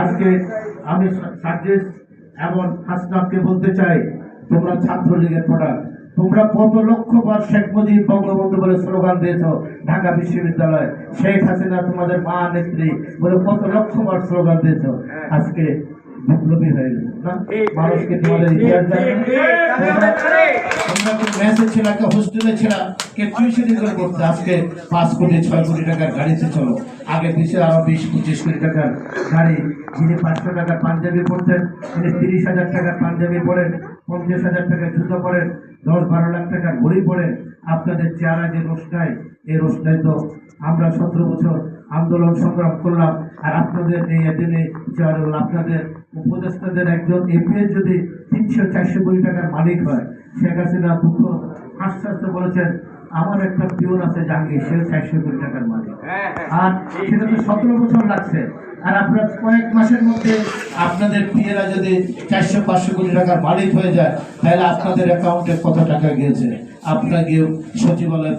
আজকে আমি সাজেস এবং হাসনাবকে বলতে চাই, তোমরা ছাত্রলীগের প্রোডাক্ট তোমরা কত লক্ষ বার শেখ মুজিব বঙ্গবন্ধু বলে স্লোগান দিয়েছ ঢাকা বিশ্ববিদ্যালয়। শেখ হাসিনা তোমাদের মা নেত্রী বলে কত লক্ষ বার স্লোগান দিয়েছ। আজকে বিপ্লবী হয়ে না মানুষকে তোমাদের ইতিহাস তোমরা- তোমরা মেসে ছিল কে হোস্টেলে ছিল কে টিউশনি করে করতে আজকে পাঁচ কোটি ছয় কোটি টাকার গাড়িতে চলো আগে পিছিয়ে আরও বিশ পঁচিশ কোটি টাকার গাড়ি যিনি পাঁচশো টাকার পাঞ্জাবি পড়তেন তিনি তিরিশ হাজার টাকার পাঞ্জাবি পড়েন পঞ্চাশ হাজার টাকার জুতো পরেন দশ বারো লাখ টাকার ঘড়ি পড়েন আপনাদের চেহারা যে রোশনাই এই রোশনাই তো আমরা সতেরো বছর আন্দোলন সংগ্রাম করলাম আর আপনাদের এই দিনে আপনাদের উপদেষ্টাদের একজন এপিএস যদি তিনশো চারশো কোটি টাকার মালিক হয় শেখ হাসিনা দুঃখ আস্তে বলেছেন আমার একটা পিওন আছে জাহাঙ্গীর সে চারশো কোটি টাকার মালিক। আর সেটা তো সতেরো বছর লাগছে। আর আপনার কয়েক মাসের মধ্যে আপনাদের পিএরা যদি চারশো পাঁচশো কোটি টাকার মালিক হয়ে যায় তাহলে আপনাদের অ্যাকাউন্টে কত টাকা গিয়েছে? আপনারা গিয়ে সচিবালয়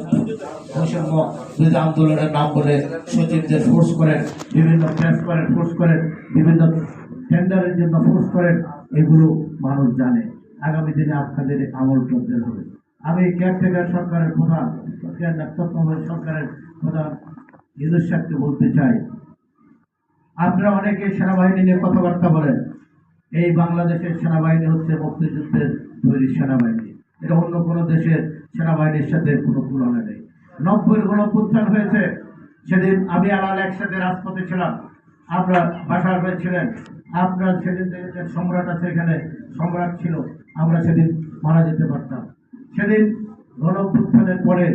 বৈষম্য বিরোধী আন্দোলনের নাম বলে সচিবদের ফোর্স করেন বিভিন্ন প্রেস করেন ফোর্স করেন বিভিন্ন টেন্ডারের জন্য ফোর্স করেন, এগুলো মানুষ জানে। আগামী দিনে আপনাদের আমল করতে হবে। আমি কেয়ারটেকার সরকারের প্রধান তত্ত্বাবধায়ক সরকারের প্রধান ইউনুস সাহেবকে বলতে চাই। আপনারা অনেকে সেনাবাহিনী নিয়ে কথাবার্তা বলেন। এই বাংলাদেশের সেনাবাহিনী হচ্ছে মুক্তিযুদ্ধের তৈরি সেনাবাহিনী। এটা অন্য কোনো দেশের সেনাবাহিনীর সাথে কোনো তুলনা নেই। নব্বই গণপুত্থান হয়েছে। সেদিন আমি আলাল একসাথে রাজপথে ছিলাম। আমরা বাসার ভাই ছিলেন। আপনার সেদিন সম্রাট আছে এখানে, সম্রাট ছিল, আমরা সেদিন মারা যেতে পারতাম। সেদিন গণপুত্থানের পরে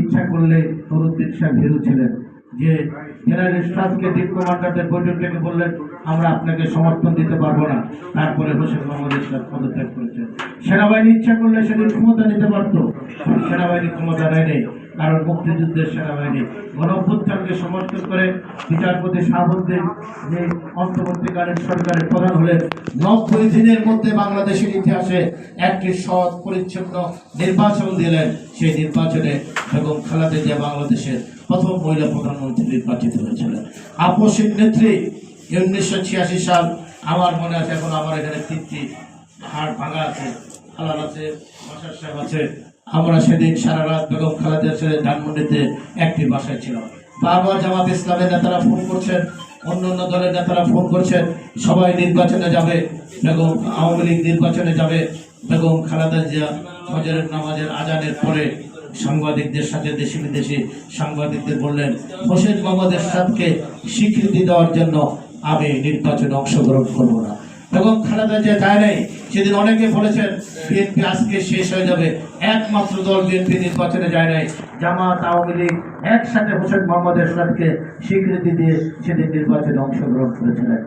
ইচ্ছা করলে তরুদ্দিন সাহেব হিরো ছিলেন, যে জেনারেল স্টাফকে ডিপ কমান্ডারদের বৈঠক ডেকে বললেন, আমরা আপনাকে সমর্থন দিতে পারব না। তারপরে হোসেন মোহাম্মদ ইসলাম পদত্যাগ করেছেন সেনাবাহিনী ইচ্ছা করলে সেদিন ক্ষমতা নিতে পারতো সেনাবাহিনী ক্ষমতা নেয়নি। কারণ মুক্তিযুদ্ধের সেনাবাহিনী গণঅভ্যুত্থানকে সমর্থন করে বিচারপতি শাহাবুদ্দিন যে অন্তর্বর্তীকালীন সরকারের প্রধান হলেন, নব্বই দিনের মধ্যে বাংলাদেশের ইতিহাসে একটি সৎ, পরিচ্ছন্ন নির্বাচন দিলেন। সেই নির্বাচনে বেগম খালেদা জিয়া বাংলাদেশের প্রথম মহিলা প্রধানমন্ত্রী নির্বাচিত হয়েছিলেন। আপসিক নেত্রী উনিশশো ছিয়াশি সাল, আমার মনে আছে, এখন আমার এখানে তিনটি হাড় ভাঙা আছে। হালাল আছে মাসার সাহেব আছে। আমরা সেদিন সারা রাত বেগম খালেদার ছেলে ধানমন্ডিতে একটি বাসায় ছিলাম। বারবার জামাত ইসলামের নেতারা ফোন করছেন, অন্য অন্য দলের নেতারা ফোন করছেন, সবাই নির্বাচনে যাবে, বেগম, আওয়ামী লীগ নির্বাচনে যাবে, বেগম খালেদা জিয়া ফজরের নামাজের আজানের পরে সাংবাদিকদের সাথে দেশি বিদেশি সাংবাদিকদের বললেন, হোসেন মোহাম্মদ এরশাদকে স্বীকৃতি দেওয়ার জন্য আমি নির্বাচনে অংশগ্রহণ করব না। এবং খালেদা যে যায় নাই, সেদিন অনেকে বলেছেন বিএনপি আজকে শেষ হয়ে যাবে। একমাত্র দল বিএনপি নির্বাচনে যায় নাই। জামাত, আওয়ামী লীগ একসাথে হোসেন মোহাম্মদ এরশাদকে স্বীকৃতি দিয়ে সেদিন নির্বাচনে অংশগ্রহণ করেছিলেন।